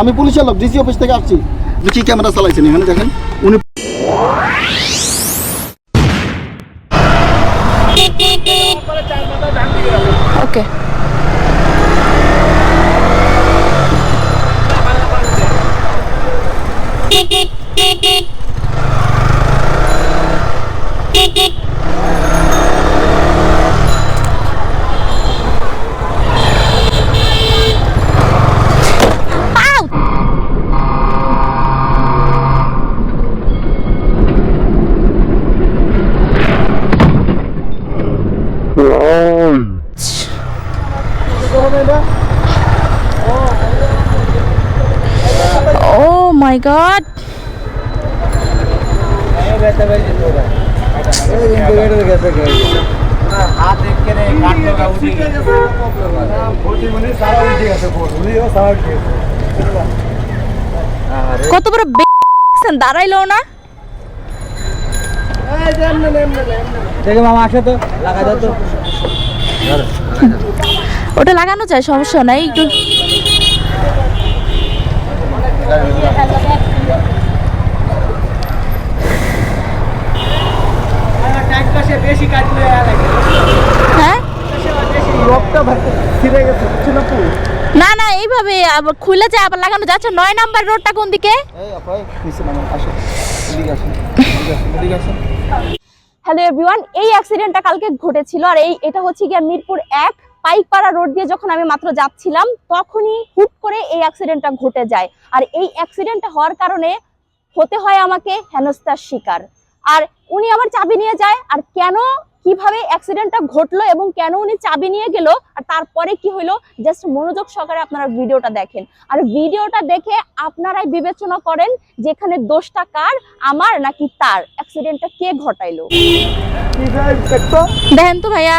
আমি পুলিশের লোক ডিসি অফিস থেকে আসছি। দেখি ক্যামেরা চালাইছেন এখানে দেখেন উনি ওকে ও মাই গড কত বড় দাঁড়াইলো না। দেখে মামা আসো তো। লাগা দাও তো। ওটা লাগানো যায় সমস্যা নাই একটু না না, এইভাবে আবার খুলে যায়, আবার লাগানো যাচ্ছে নয় নাম্বার রোডটা কোন দিকে? হ্যালো এভরিওয়ান এই অ্যাক্সিডেন্টটা কালকে ঘটেছিল, আর এই এটা হচ্ছে গিয়ে মিরপুর এক। পাইকপাড়া রোড দিয়ে যখন আমি মাত্র যাচ্ছিলাম তখনই হুট করে এই অ্যাক্সিডেন্টটা ঘটে যায়। আর এই অ্যাক্সিডেন্টটা হওয়ার কারণে হতে হয় আমাকে হেনস্থার শিকার। আর উনি আমার চাবি নিয়ে যায় আর কেন কীভাবে অ্যাক্সিডেন্টটা ঘটলো এবং কেন উনি চাবি নিয়ে গেল আর তারপরে কি হলো জাস্ট মনোযোগ সহকারে আপনারা ভিডিওটা দেখেন। আর ভিডিওটা দেখে আপনারাই বিবেচনা করেন যেখানে দোষটা কার আমার নাকি তার। অ্যাক্সিডেন্টটা কে ঘটাইলো? দেখেন তো ভাইয়া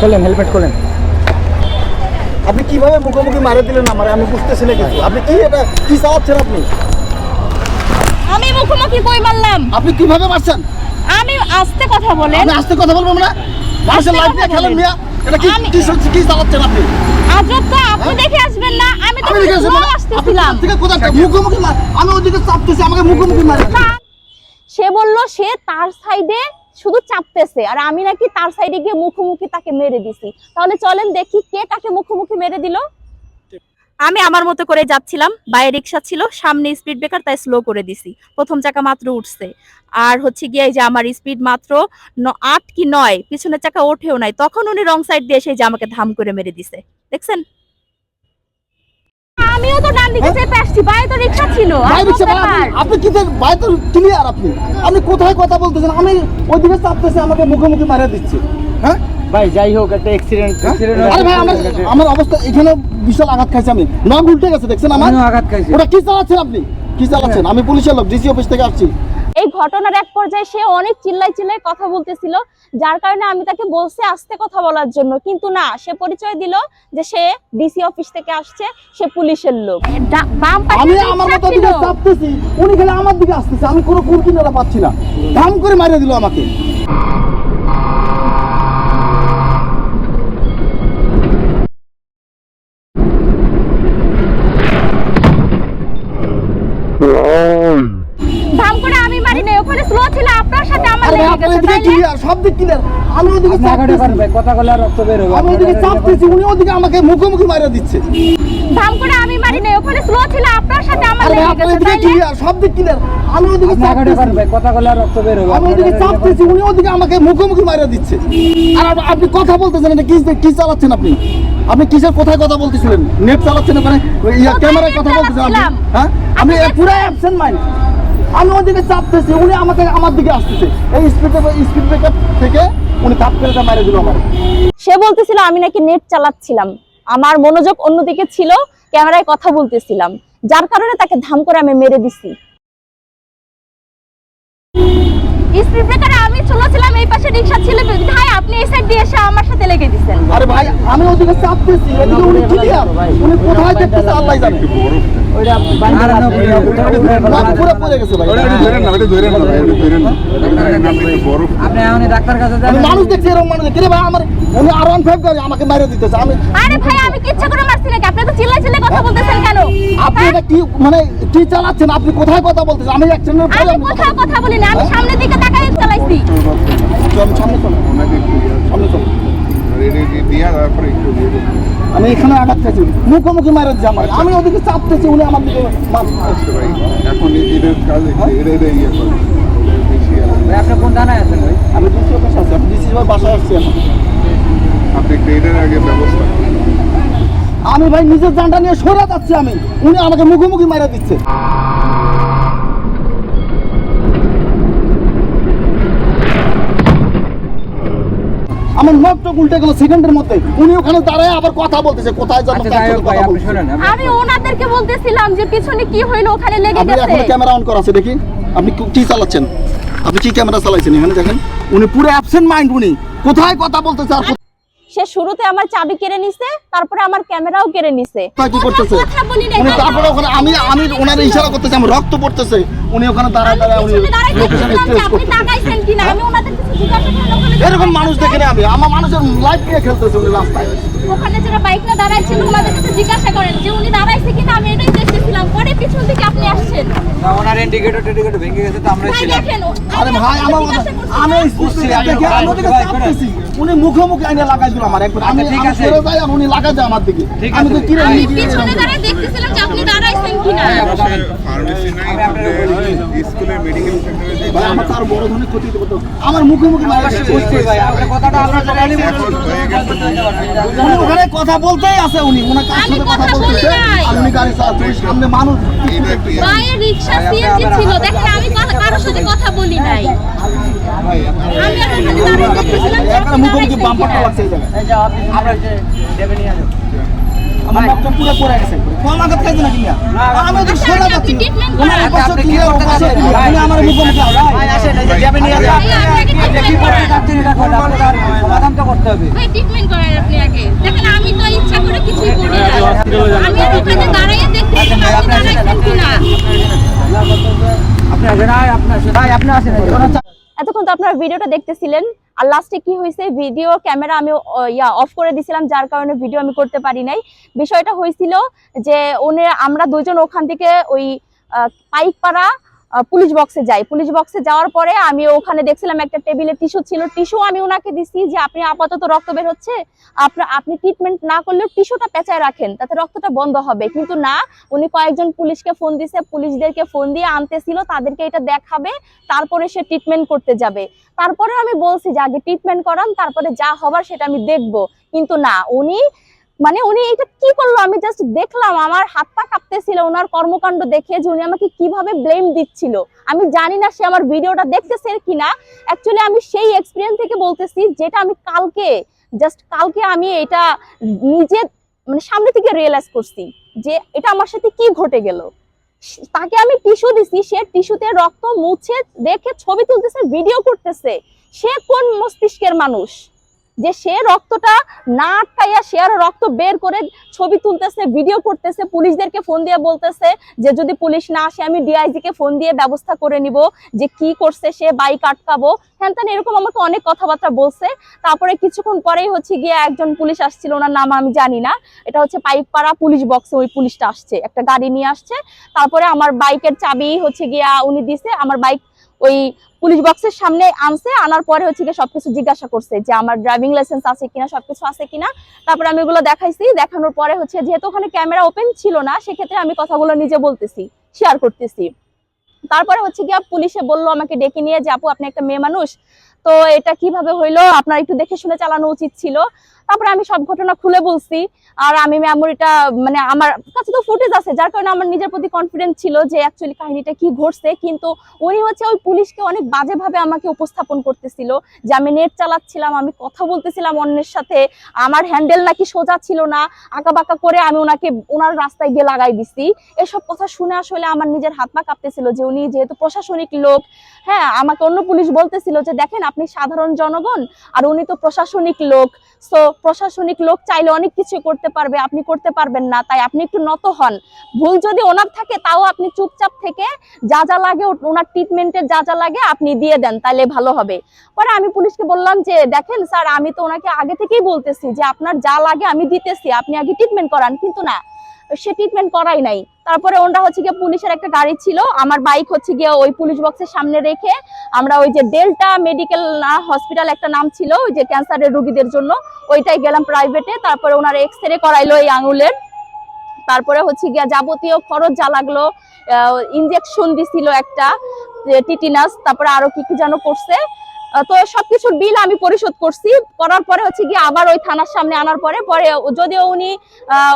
খোলেন। হেলমেট খোলেন আপনি কীভাবে মুখোমুখি মারে দিলেন আমার? আমি বুঝতেছি না কিছু। আপনি কি এটা কি চাওয়াচ্ছেন আপনি? আমি মুখোমুখি কই মারলাম? আপনি কীভাবে মারছেন? আমি আস্তে কথা বলেন। আপনি আস্তে কথা বলব না মানুষের লাইফ নিয়ে খেলেন মিয়া। এটা কি কি কি চালাচ্ছেন আপনি? আজব তো আপনি দেখে আসবেন না আমি তো আমি। আপনি আসতেছিলাম। থেকে কোথায় মুখোমুখি মার আমি ওদিকে চাপতেছি আমাকে মুখোমুখি মারে সে বলল সে তার সাইডে শুধু চাপতেছে। আর আমি নাকি তার সাইডে গিয়ে মুখোমুখি তাকে মেরে দিছি। তাহলে চলেন দেখি কে কাকে মুখোমুখি মেরে দিল। আমি আমার মতো করে যাচ্ছিলাম বাইরে রিক্সা ছিল, সামনে স্পিড ব্রেকার তাই স্লো করে দিছি। প্রথম চাকা মাত্র উঠছে। আর হচ্ছে গিয়ে যে আমার স্পিড মাত্র আট কি নয়, পিছনের চাকা ওঠেও নাই। তখন উনি রং সাইড দিয়ে এসে যে আমাকে ধাম করে মেরে দিছে। দেখছেন? আমিও তো ডান দিকে চেপে আসছি বাইরে তো রিক্সা ছিল ভাই? আপনি- কি দেখ- ভাই তো ক্লিয়ার আপনি। আপনি কোথায় কথা বলতেছেন? আমি ওইদিকে চাপতেছি আমাকে মুখোমুখি মারা দিচ্ছে। হ্যাঁ? ভাই যাই হোক একটা অ্যাক্সিডেন্ট আরে ভাই আমার আমার অবস্থা এখানে বিশাল আঘাত খাইছে আমি। নখ উল্টে গেছে দেখছেন আমার? আঘাত খাইছে। ওটা কি চালাচ্ছেন আপনি? কি চালাচ্ছেন? আমি পুলিশের লোক ডিসি অফিস থেকে আসছি। এই ঘটনার এক পর্যায়ে সে অনেক চিল্লাই চিল্লাই কথা বলতেছিল যার কারণে আমি তাকে বলছি আসতে কথা বলার জন্য। কিন্তু না সে পরিচয় দিল যে সে ডিসি অফিস থেকে আসছে সে পুলিশের লোক। বাম আমি আমার মতো দিকে চাপতেছি উনি গেলে আমার দিকে আসতেছে আমি কোনো কুর কিনারা পাচ্ছি না। ধাম করে মারিয়ে দিল আমাকে ধাম করে আমি মারি নাই ওখানে স্লো ছিল আপনার সাথে আমার লেগে গেছে সব দিক ক্লিয়ার আমি ওদিকে চাপতেছি কথা বলে রক্ত বের হবে আমি ওদিকে চাপতেছি উনি ওদিকে আমাকে মুখোমুখি মারিয়ে দিচ্ছে। ধাম করে আমি মারি নাই ওখানে স্লো ছিল আপনার সাথে আমার লেগে গেছে সব দিক ক্লিয়ার আমি ওদিকে চাপতেছি কথা বলে রক্ত বের হবে আমি ওদিকে চাপতেছি উনি ওদিকে আমাকে মুখোমুখি মারিয়ে দিচ্ছে। আর আপনি কথা বলতেছেন এটা কি কি চালাচ্ছেন আপনি? আপনি কিসের কোথায় কথা বলতেছিলেন? নেট চালাচ্ছেন ওখানে? ক্যামেরায় কথা বলতেছেন আপনি? হ্যাঁ? আমি পুরো অ্যাবসেন্ট মাইন্ড আমি ওদিকে চাপতেছি, উনি আমাকে আমার দিকে আসতেছে। এই স্পিড স্পিড ব্রেকার থেকে উনি ধাপ করে মেরে দিল আমার সে বলতেছিল, আমি নাকি নেট চালাচ্ছিলাম। আমার মনোযোগ অন্যদিকে ছিল, ক্যামেরায় কথা বলতেছিলাম। যার কারণে তাকে ধাম করে আমি মেরে দিছি। স্পিড ব্রেকারে আমি চলেছিলাম, এই পাশে রিক্সা ছিল। ভাই, আপনি এই সাইড এসে আমার সাথে লেগে দিছেন আরে ভাই আমি ওদিকে এদিকে উনি ক্লিয়ার উনি কোথায় দেখতেছে আল্লাহ জানে। না, পুরো পড়ে গেছে ভাই। ওটা একটু ধরেন না ওটা ধরেন না ভাই ওটা ধরেন না আপনি একটু বরফ আপনি এখন ডাক্তার কাছে আমি যাবেন মানুষ দেখছি এরকম মানুষ কিরে ভাই আমার উনি আর ওয়ান ফাইভ গাড়ি আমাকে মেরে দিতেছে। আমি আরে ভাই আমি কিচ্ছু করে মারছি নাকি? আপনি তো কথা বলতেছেন কেন? আপনি এটা কি মানে কি চালাচ্ছেন? আপনি কোথায় কথা বলতেছেন? আমি অ্যাক্সিডেন্টের পরে আমি কথা কোথাও কথা বলি না আমি সামনের দিকে তাকাই চালাইছি চল সামনে চল। সামনে চল। আমি এখানে আঘাত মুখোমুখি মারা দিচ্ছে আমার আমি ওদিকে চাপতেছি উনি আমার দিকে এখন এদের কাজ এটা ইয়ে করে ভাই আপনি কোন থানায় আছেন ভাই? আমি ডিসি অফিসে আছি। আমি ডিসি বাসায় আসছি এখন। আপনি একটু আগে ব্যবস্থা আমি ভাই নিজের জানটা নিয়ে সরে যাচ্ছি আমি। উনি আমাকে মুখোমুখি মারা দিচ্ছে। আমার নষ্ট উল্টে গেল সেকেন্ডের মধ্যে। উনি ওখানে দাঁড়ায় আবার কথা বলতেছে কোথায় আচ্ছা আপনি আমি- ওনাদেরকে বলতেছিলাম যে পিছনে কি হইল ওখানে লেগে গেছে। আপনি ক্যামেরা অন করা আছে দেখি। আপনি কি- কি চালাচ্ছেন? আপনি কি ক্যামেরা চালাইছেন এখানে দেখেন? উনি পুরো অ্যাবসেন্ট মাইন্ড উনি। কোথায় কথা বলতেছে আর সে শুরুতে আমার চাবি কেড়ে নিছে তারপরে আমার ক্যামেরাও কেড়ে নিছে। কি করতেছে? উনি তারপরে ওখানে আমি আমি ওনার ইশারা করতেছি আমার রক্ত পড়তেছে। উনি ওখানে দাঁড়ায় আমি দাঁড়ায় উনি লোকেশন স্ট্রেস আপনি করতেছে। আমি ওনাদের কিছু জিজ্ঞাসা করলাম এরকম মানুষ দেখে না আমি। আমার মানুষের লাইফ নিয়ে খেলতেছে উনি রাস্তায়। ওখানে যারা বাইক না দাঁড়াইছিল ওনাদের কাছে জিজ্ঞাসা করেন যে উনি দাঁড়াইছে কিনা? আমি এটাই দেখতেছিলাম পরে পিছন থেকে আপনি আসছেন। না, ওনার ইন্ডিকেটর ভেঙে গেছে তো আমরা ছিলাম। আরে ভাই আমার আমি বুঝছি দেখে আমি উনি মুখোমুখি আইনে লাগাই দিল আমার একবার আমি আচ্ছা, ঠিক আছে। ভাই উনি লাগাই যায় আমার দিকে। ঠিক আমি তো আমি পিছনে দাঁড়ায় দেখতেছিলাম যে আপনি কিনা ফার্মেসি নাই আমি আপনাকে বলি। স্কুলে মেডিকেল ভাই আমার বড় ধরনের ক্ষতি হতে পারতো ভাই আপনার কথাটা হয়ে গেছে উনি ওখানে কথা বলতেই আছে উনি। ওনার কার আমি কথা কথা বলি নাই। উনি গাড়ি চালাচ্ছে সামনে মানুষ। এটা একটু বাইরে রিক্সা সিএনজি ছিল। দেখেন আমি কারোর সাথে কথা বলি নাই। আমি ওখানে দাঁড়িয়ে দেখতেছিলাম যে এখানে মুখোমুখি দাঁড়াইছেন বাম্পারটা লাগছে এই জায়গায়। এই যে আপনি আমরা যে দেবে নিয়ে আমার রক্ত পুরো পড়ে গেছে। কম আঘাত খাইছে না আমি ওদিকে আচ্ছা, সরে আপনি যাচ্ছি treatment ওনার করান। পাশে আপনি কি clear, করতে পাশে চাচ্ছেন? clear। উনি আমার মুখোমুখি আসে। ভাই আসেন এই যে দেবে নিয়ে আপনাকে treatment করান। যাচ্ছেন এটা করলে আপনার সমাধান তো করতে হবে। ভাই ট্রিটমেন্ট করান আপনি আগে। দেখেন আমি তো ইচ্ছা করে কিছুই করি না। আমি ওখানে দাঁড়াইয়ে দেখতেছিলাম আপনি দাঁড়াইছেন কিনা? আপনি আসেন আপনি আসেন ভাই আপনি আসেন এই যে। এতক্ষণ তো আপনারা ভিডিওটা দেখতেছিলেন আর লাস্টে কি হয়েছে? ভিডিও ক্যামেরা আমি ইয়া অফ করে দিছিলাম, যার কারণে ভিডিও আমি করতে পারি নাই। বিষয়টা হয়েছিল যে উনি আমরা দুজন ওখান থেকে ওই পাইকপাড়া পুলিশ বক্সে যাই। পুলিশ বক্সে যাওয়ার পরে আমি ওখানে দেখছিলাম একটা টেবিলে টিস্যু ছিল। টিস্যু আমি ওনাকে দিছি যে, আপনি আপাতত রক্ত বের হচ্ছে। আপনার আপনি ট্রিটমেন্ট না করলেও টিস্যুটা পেঁচায় রাখেন, তাতে রক্তটা বন্ধ হবে। কিন্তু না, উনি কয়েকজন পুলিশকে ফোন দিছে। পুলিশদেরকে ফোন দিয়ে আনতেছিল, তাদেরকে এটা দেখাবে, তারপরে সে ট্রিটমেন্ট করতে যাবে। তারপরে আমি বলছি যে, আগে ট্রিটমেন্ট করান, তারপরে যা হবার সেটা আমি দেখব। কিন্তু না, উনি মানে উনি এটা কি করল? আমি জাস্ট দেখলাম, আমার হাত পা কাঁপতেছিল ওনার কর্মকাণ্ড দেখে যে উনি আমাকে কীভাবে ব্লেম দিচ্ছিল। আমি জানি না সে আমার ভিডিওটা দেখতেছে কিনা। অ্যাকচুয়ালি আমি সেই এক্সপিরিয়েন্স থেকে বলতেছি যেটা আমি কালকে জাস্ট কালকে আমি এটা নিজে মানে সামনে থেকে রিয়েলাইজ করছি যে এটা আমার সাথে কি ঘটে গেল। তাকে আমি টিস্যু দিছি, সে টিস্যুতে রক্ত মুছে দেখে ছবি তুলতেছে ভিডিও করতেছে। সে কোন মস্তিষ্কের মানুষ? যে সে রক্তটা না আটকাইয়া সে আরও রক্ত বের করে ছবি তুলতেছে ভিডিও করতেছে, পুলিশদেরকে ফোন দিয়ে বলতেছে যে যদি পুলিশ না আসে, আমি ডিআইজি কে ফোন দিয়ে ব্যবস্থা করে নিব যে কি করছে, সে বাইক আটকাবো। হ্যান ত্যান এরকম আমাকে অনেক কথাবার্তা বলছে। তারপরে কিছুক্ষণ পরেই হচ্ছে গিয়ে একজন পুলিশ আসছিল, ওনার নাম আমি জানি না। এটা হচ্ছে পাইকপাড়া পুলিশ বক্সে ওই পুলিশটা আসছে। একটা গাড়ি নিয়ে আসছে। তারপরে আমার বাইকের চাবি হচ্ছে গিয়া উনি দিছে, আমার বাইক ওই পুলিশ বক্সের সামনে আনছে, আনার পরে হচ্ছে গিয়ে সবকিছু জিজ্ঞাসা করছে যে আমার ড্রাইভিং লাইসেন্স আছে কিনা, সবকিছু আছে কিনা। তারপরে আমি ওগুলো দেখাইছি, দেখানোর পরে হচ্ছে যেহেতু ওখানে ক্যামেরা ওপেন ছিল না, সেক্ষেত্রে আমি কথাগুলো নিজে বলতেছি শেয়ার করতেছি। তারপরে হচ্ছে গিয়া পুলিশে বলল আমাকে ডেকে নিয়ে যে, আপু, আপনি একটা মেয়ে মানুষ, তো এটা কীভাবে হইল? আপনার একটু দেখে শুনে চালানো উচিত ছিল। তারপরে আমি সব ঘটনা খুলে বলছি। আর আমি মেমোরিটা মানে আমার কাছে তো ফুটেজ আছে, যার কারণে আমার নিজের প্রতি কনফিডেন্স ছিল যে অ্যাকচুয়ালি কাহিনীটা কি ঘটছে। কিন্তু উনি হচ্ছে ওই পুলিশকে অনেক বাজেভাবে আমাকে উপস্থাপন করতেছিল যে আমি নেট চালাচ্ছিলাম, আমি কথা বলতেছিলাম অন্যের সাথে, আমার হ্যান্ডেল নাকি সোজা ছিল না আঁকা বাঁকা করে আমি ওনাকে, ওনার রাস্তায় গিয়ে লাগাই দিছি। এসব কথা শুনে আসলে আমার নিজের হাত পা কাঁপতেছিল যে উনি যেহেতু প্রশাসনিক লোক হ্যাঁ আমাকে অন্য পুলিশ বলতেছিল যে দেখেন আপনি সাধারণ জনগণ, আর উনি তো প্রশাসনিক লোক। সো প্রশাসনিক লোক চাইলে অনেক কিছু করতে পারবে, আপনি করতে পারবেন না, তাই আপনি একটু নত হন। ভুল যদি ওনার থাকে, তাও আপনি চুপচাপ থেকে যা যা লাগে, ওনার ট্রিটমেন্টের যা যা লাগে আপনি দিয়ে দেন তাহলে ভালো হবে। পরে আমি পুলিশকে বললাম যে, দেখেন স্যার, আমি তো ওনাকে আগে থেকেই বলতেছি যে, আপনার যা লাগে আমি দিতেছি, আপনি আগে ট্রিটমেন্ট করান। কিন্তু না সে ট্রিটমেন্ট করাই নাই। তারপরে ওনরা হচ্ছে গিয়ে পুলিশের একটা গাড়ি ছিল, আমার বাইক হচ্ছে গিয়ে ওই পুলিশ বক্সের সামনে রেখে আমরা ওই যে ডেল্টা মেডিকেল না হসপিটাল একটা নাম ছিল, ওই যে ক্যান্সারের রোগীদের জন্য, ওইটাই গেলাম প্রাইভেটে তারপরে ওনার এক্স রে করাইলো এই আঙুলের। তারপরে হচ্ছে গিয়া যাবতীয় খরচ যা লাগল ইনজেকশন দিছিল একটা টিটিনাস তারপরে আরও কি কি যেন করছে। তো সবকিছুর বিল আমি পরিশোধ করছি। করার পরে হচ্ছে গিয়ে আবার ওই থানার সামনে আনার পরে পরে যদিও উনি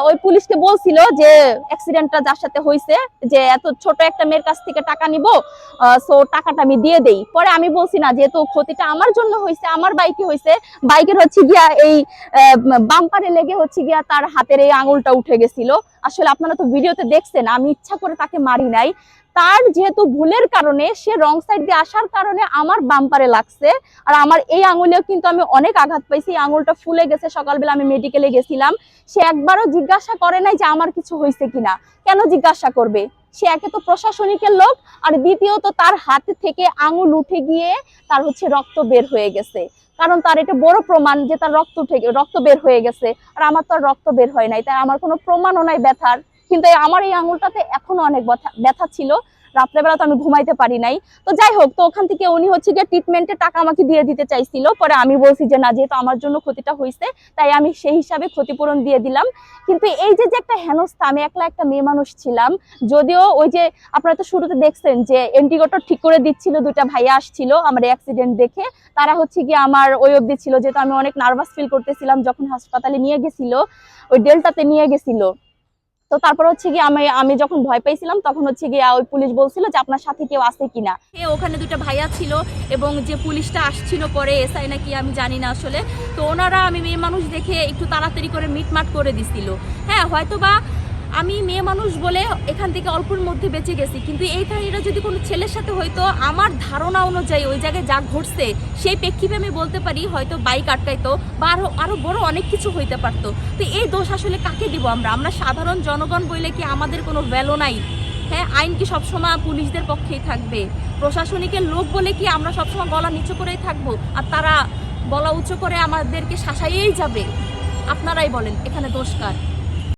ওই পুলিশকে বলছিল যে অ্যাক্সিডেন্টটা যার সাথে হয়েছে যে এত ছোট একটা মেয়ের কাছ থেকে টাকা নিব সো টাকাটা আমি দিয়ে দেই। পরে আমি বলছি না, যেহেতু ক্ষতিটা আমার জন্য হয়েছে আমার বাইকে হয়েছে বাইকের হচ্ছে গিয়া এই বাম্পারে লেগে হচ্ছে গিয়া তার হাতের এই আঙুলটা উঠে গেছিল। আসলে আপনারা তো ভিডিওতে দেখছেন, আমি ইচ্ছা করে তাকে মারি নাই। তার যেহেতু ভুলের কারণে সে রং সাইড দিয়ে আসার কারণে আমার বাম্পারে লাগছে। আর আমার এই আঙুলেও কিন্তু আমি অনেক আঘাত পাইছি। এই আঙুলটা ফুলে গেছে। সকালবেলা আমি মেডিকেলে গেছিলাম। সে একবারও জিজ্ঞাসা করে নাই যে আমার কিছু হয়েছে কিনা। কেন জিজ্ঞাসা করবে? সে একে তো প্রশাসনিকের লোক। আর দ্বিতীয়ত তার হাত থেকে আঙুল উঠে গিয়ে তার হচ্ছে রক্ত বের হয়ে গেছে। কারণ তার এটা বড় প্রমাণ যে তার রক্ত উঠে রক্ত বের হয়ে গেছে। আর আমার তো রক্ত বের হয় নাই। তাই আমার কোনো প্রমাণও নাই ব্যথার। কিন্তু আমার এই আঙুলটাতে এখনও অনেক ব্যথা- ছিল। রাত্রেবেলা তো আমি ঘুমাইতে পারি নাই। তো যাই হোক, তো ওখান থেকে উনি হচ্ছে গিয়ে ট্রিটমেন্টের টাকা আমাকে দিয়ে দিতে চাইছিল। পরে আমি বলছি যে, না, যেহেতু আমার জন্য ক্ষতিটা হয়েছে তাই আমি সেই হিসাবে ক্ষতিপূরণ দিয়ে দিলাম। কিন্তু এই যে যে একটা হেনস্থা, আমি একলা একটা মেয়ে মানুষ ছিলাম। যদিও ওই যে, আপনারা তো শুরুতে দেখছেন যে এন্টিগোটর ঠিক করে দিচ্ছিল, দুইটা ভাইয়া আসছিল আমার অ্যাক্সিডেন্ট দেখে। তারা হচ্ছে গিয়ে আমার ওই অবধি ছিল, যেহেতু আমি অনেক নার্ভাস ফিল করতেছিলাম, যখন হাসপাতালে নিয়ে গেছিল, ওই ডেল্টাতে নিয়ে গেছিল। তো তারপর হচ্ছে গিয়ে আমি আমি যখন ভয় পেয়েছিলাম, তখন হচ্ছে গিয়ে ওই পুলিশ বলছিল যে আপনার সাথে কেউ আছে কিনা। হ্যাঁ ওখানে দুটো ভাইয়া ছিল এবং যে পুলিশটা আসছিল পরে, এসআই নাকি আমি জানি না আসলে। তো ওনারা, আমি মেয়ে মানুষ দেখে একটু তাড়াতাড়ি করে মিটমাট করে দিছিল। হ্যাঁ হয়তো বা আমি মেয়ে মানুষ বলে এখান থেকে অল্পের মধ্যে বেঁচে গেছি। কিন্তু এই কাহিনীটা যদি কোনো ছেলের সাথে হয়তো আমার ধারণা অনুযায়ী ওই জায়গায় যা ঘটছে, সেই প্রেক্ষিতে আমি বলতে পারি হয়তো বাইক আটকাইতো বা আরও আরও বড় অনেক কিছু হইতে পারতো। তো এই দোষ আসলে কাকে দিব আমরা? আমরা সাধারণ জনগণ বইলে কি আমাদের কোনো ভ্যালু নাই? হ্যাঁ আইন কি সবসময় পুলিশদের পক্ষেই থাকবে? প্রশাসনিকের লোক বলে কি আমরা সবসময় গলা নিচু করেই থাকব? আর তারা গলা উঁচু করে আমাদেরকে শাসাইয়েই যাবে? আপনারাই বলেন, এখানে দোষ কার?